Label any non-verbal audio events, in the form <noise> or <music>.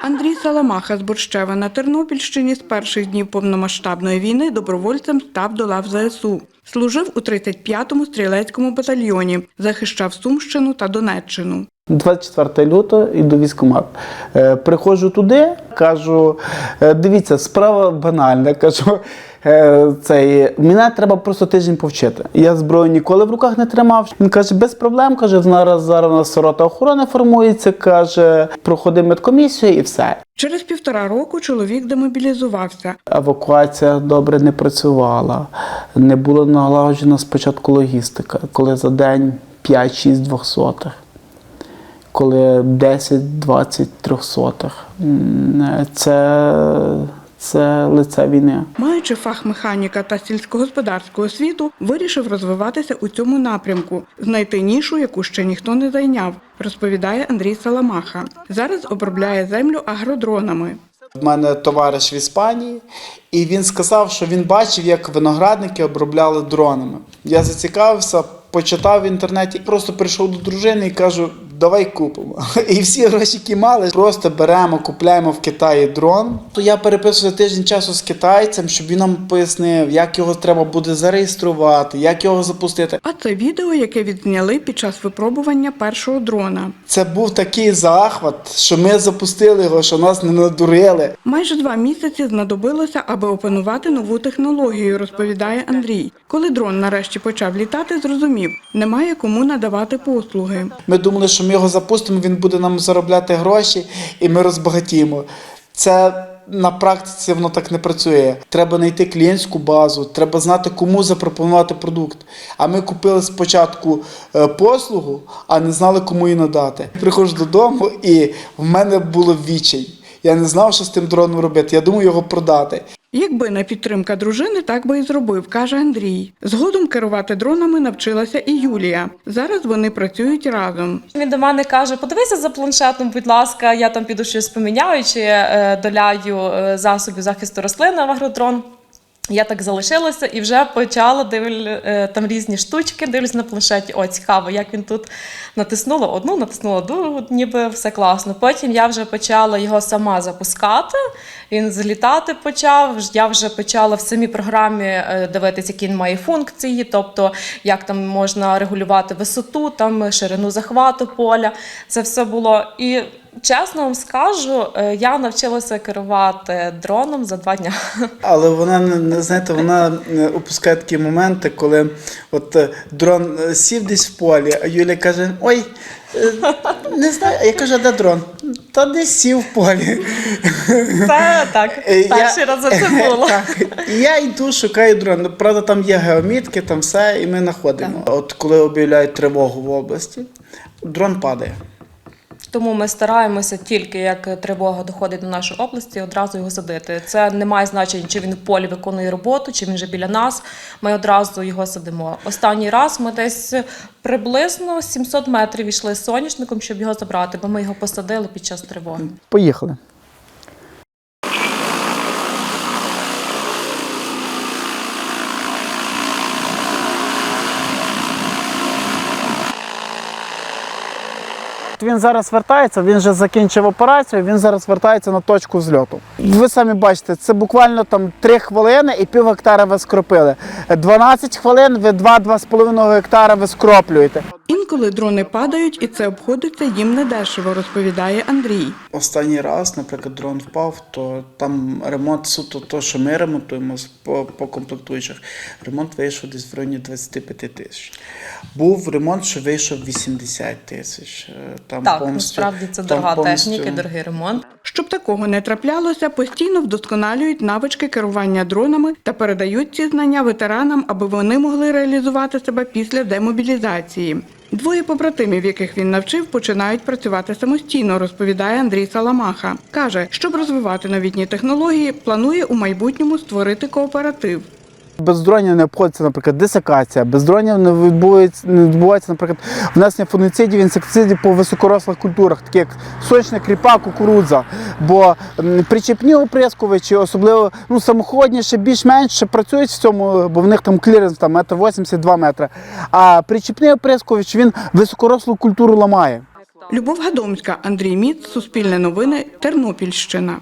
Андрій Саламаха з Борщева на Тернопільщині з перших днів повномасштабної війни добровольцем став до лав ЗСУ. Служив у 35-му стрілецькому батальйоні, захищав Сумщину та Донеччину. 24 лютого іду в військкомат. Е, Приходжу туди, кажу: е, дивіться, справа банальна. <laughs> Кажу, е, цей, мене треба просто тиждень повчити. Я зброю ніколи в руках не тримав. Він каже, без проблем. Каже, зараз зараз у нас рота охорони формується. Каже, проходи медкомісію і все. Через півтора року чоловік демобілізувався. Евакуація добре не працювала, не була налагоджена спочатку логістика, коли за день 5-6 двохсотих, коли 10-20 трьохсотих. М, Це, це лице війни. Маючи фах механіка та сільськогосподарську освіту, вирішив розвиватися у цьому напрямку, знайти нішу, яку ще ніхто не зайняв, розповідає Андрій Саламаха. Зараз обробляє землю агродронами. У мене товариш в Іспанії, і він сказав, що він бачив, як виноградники обробляли дронами. Я зацікавився, почитав в інтернеті, просто прийшов до дружини і кажу: давай купимо. <laughs> І всі гроші, які мали, просто беремо, купляємо в Китаї дрон. То я переписував тиждень часу з китайцем, щоб він нам пояснив, як його треба буде зареєструвати, як його запустити. А це відео, яке відзняли під час випробування першого дрона. Це був такий захват, що ми запустили його, що нас не надурили. Майже два місяці знадобилося, аби опанувати нову технологію, розповідає Андрій. Коли дрон нарешті почав літати, зрозумів, немає кому надавати послуги. Ми думали, що ми його запустимо, він буде нам заробляти гроші, і ми розбагатіємо. Це на практиці воно так не працює. Треба знайти клієнтську базу, треба знати, кому запропонувати продукт. А ми купили спочатку е, послугу, а не знали, кому її надати. Приходжу додому, і в мене було відчай. Я не знав, що з тим дроном робити. Я думав його продати. Якби не підтримка дружини, так би і зробив, каже Андрій. Згодом керувати дронами навчилася і Юлія. Зараз вони працюють разом. Він до мене каже: подивися за планшетом, будь ласка, я там піду щось поміняю чи е, доляю е, засобів захисту рослин на агродрон. Я так залишилася і вже почала дивлю е, там різні штучки, дивлюсь на планшеті. О, цікаво, як він тут натиснула одну, натиснула другу, ніби все класно. Потім я вже почала його сама запускати. Він злітати почав. Я вже почала в самій програмі е, дивитися, які він має функції, тобто як там можна регулювати висоту, там ширину захвату поля. Це все було і. Чесно вам скажу, е, я навчилася керувати дроном за два дні. <laughs> Але вона не- не знаєте, вона е, опускає такі моменти, коли от е, дрон сів десь в полі, а Юля каже: Ой, не знаю. Я кажу, де дрон? Та десь сів в полі. <laughs> Це так, Е, перший я- раз це <laughs> було. Так. І я йду, шукаю дрон. Ну, Правда, там є геомітки, там все, і ми знаходимо. От коли об'являють тривогу в області, дрон падає. Тому ми стараємося тільки як тривога доходить до нашої області, одразу його садити. Це не має значення, чи він в полі виконує роботу, чи він вже біля нас. Ми одразу його садимо. Останній раз ми десь приблизно 700 метрів йшли з соняшником, щоб його забрати, бо ми його посадили під час тривоги. Поїхали. Він зараз вертається, він вже закінчив операцію, він зараз вертається на точку зльоту. Ви самі бачите, це буквально там 3 хвилини і пів гектара ви скропили. 12 хвилин ви 2-2,5 гектара ви скроплюєте. Інколи дрони падають, і це обходиться їм недешево, розповідає Андрій. Останній раз, наприклад, дрон впав, то там ремонт суто, то, що ми ремонтуємо по, по комплектуючих, ремонт вийшов десь в районі 25 тисяч. Був ремонт, що вийшов 80 тисяч. Е, Там Так, повністю- насправді це там дорога повністю- техніка, дорогий ремонт. Щоб такого не траплялося, постійно вдосконалюють навички керування дронами та передають ці знання ветеранам, аби вони могли реалізувати себе після демобілізації. Двоє побратимів, яких він навчив, починають працювати самостійно, розповідає Андрій Саламаха. Каже, щоб розвивати новітні технології, планує у майбутньому створити кооператив. Без дронів не обходиться, наприклад, десикація, без дронів не відбувається, не відбувається, наприклад, внесення фунгіцидів, інсектицидів по високорослих культурах, такі як соняшник, кріпа, кукурудза. Бо причепні оприскувачі, особливо ну, самоходні, ще більш-менш працюють в цьому, бо в них там кліренс там, метр 82 метри. А причепний оприскувач він високорослу культуру ламає. Любов Гадомська, Андрій Міц, Суспільне новини, Тернопільщина.